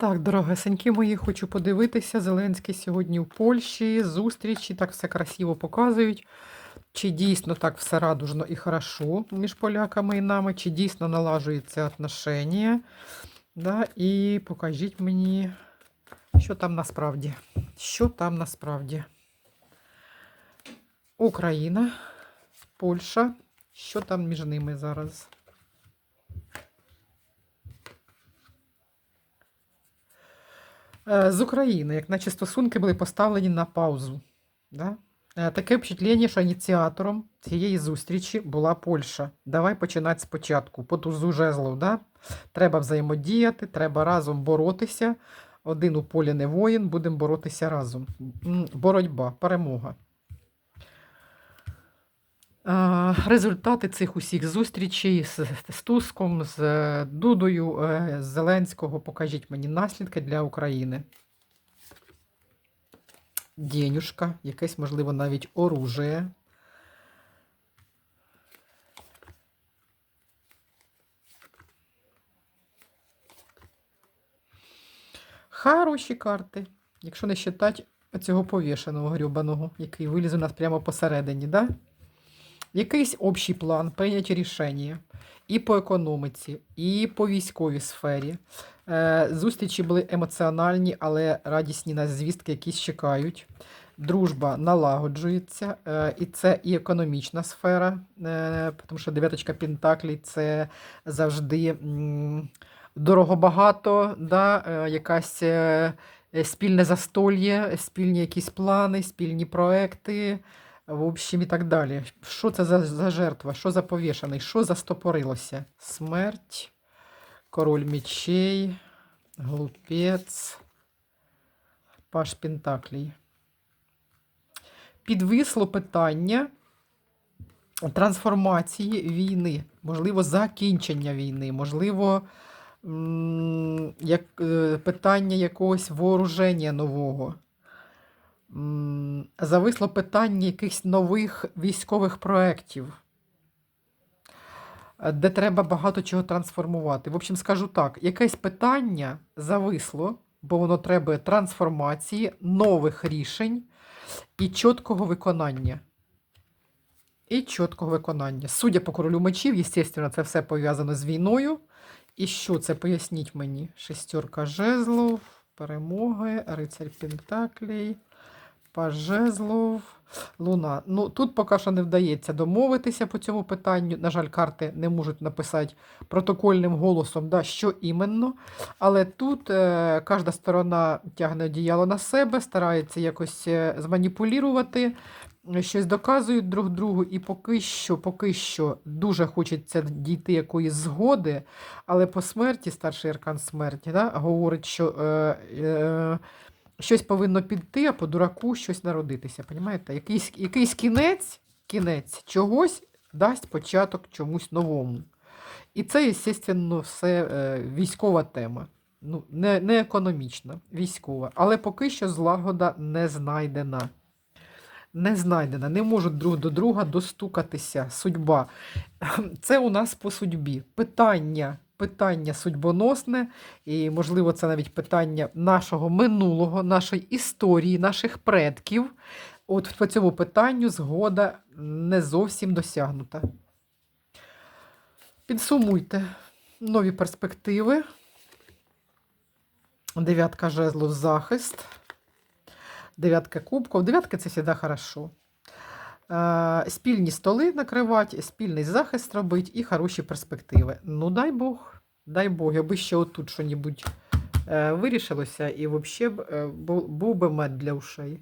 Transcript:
Так, дорогесенькі мої, хочу подивитися. Зеленський сьогодні в Польщі, зустрічі, так все красиво показують. Чи дійсно так все радужно і хорошо між поляками і нами, чи дійсно налажуються отношення. Да? І покажіть мені, що там насправді. Що там насправді. Україна, Польща. Що там між ними зараз? З України, як наче стосунки були поставлені на паузу. Да? Е, Таке впечатлення, що ініціатором цієї зустрічі була Польща. Давай починати спочатку. По тузу жезлов, да? Треба взаємодіяти, треба разом боротися. Один у полі не воїн, будемо боротися разом. Боротьба, перемога. А, Результати цих усіх зустрічей з, з Туском, з е, Дудою, е, з Зеленського покажіть мені наслідки для України. Денюшка, якесь, можливо, навіть оружие. Хороші карти, якщо не вважати цього повішеного грюбаного, який виліз у нас прямо посередині, да? Якийсь общий план, прийняті рішення і по економіці, і по військовій сфері. Е, Зустрічі були емоціональні, але радісні нас звістки якісь чекають. Дружба налагоджується, е, і це і економічна сфера, е, тому що дев'яточка Пентаклей це завжди дорого-багато, да, якась спільне застольє, спільні якісь плани, спільні проекти. В общем, і так далі. Що це за, за жертва? Що за повішений? Що застопорилося? Смерть, король мечей, глупець, паш Пентаклій. Підвисло питання трансформації війни, можливо, закінчення війни, можливо, як, е, питання якогось вооруження нового. Зависло питання якихось нових військових проєктів, е, де треба багато чого трансформувати. В общем, скажу так: якесь питання зависло, бо воно треба трансформації, нових рішень і чіткого виконання. І чіткого виконання. Судя по королю мечів, звісно, це все пов'язано з війною. І що це? Поясніть мені. Шестерка жезлов, перемоги, рицарь Пентаклей. Паж жезлов, Луна. Ну, тут поки що не вдається домовитися по цьому питанню. На жаль, карти не можуть написати протокольним голосом, да, що іменно. Але тут е, кожна сторона тягне одіяло на себе, старається якось е, зманіпулювати, е, щось доказують друг другу, і поки що, поки що дуже хочеться дійти якоїсь згоди, але по смерті, старший аркан смерті, да, говорить, що. Е, е, щось повинно піти, а по дураку щось народитися. Понімаєте? Якийсь, якийсь кінець, кінець чогось дасть початок чомусь новому. І це, звісно, все е, військова тема. Ну, не, не економічна, військова. Але поки що злагода не знайдена. Не знайдена, не можуть друг до друга достукатися. Судьба. Це у нас по судьбі. Питання питання судьбоносне, і, можливо, це навіть питання нашого минулого, нашої історії, наших предків. От по цьому питанню згода не зовсім досягнута. Підсумуйте нові перспективи. Дев'ятка жезлов захист. Дев'ятка кубків. Дев'ятка це завжди хорошо. Е, Спільні столи накривати, спільний захист робити і хороші перспективи. Ну, дай Бог, дай Бог, аби ще отут що-небудь е, вирішилося, і взагалі е, був би мед для ушей.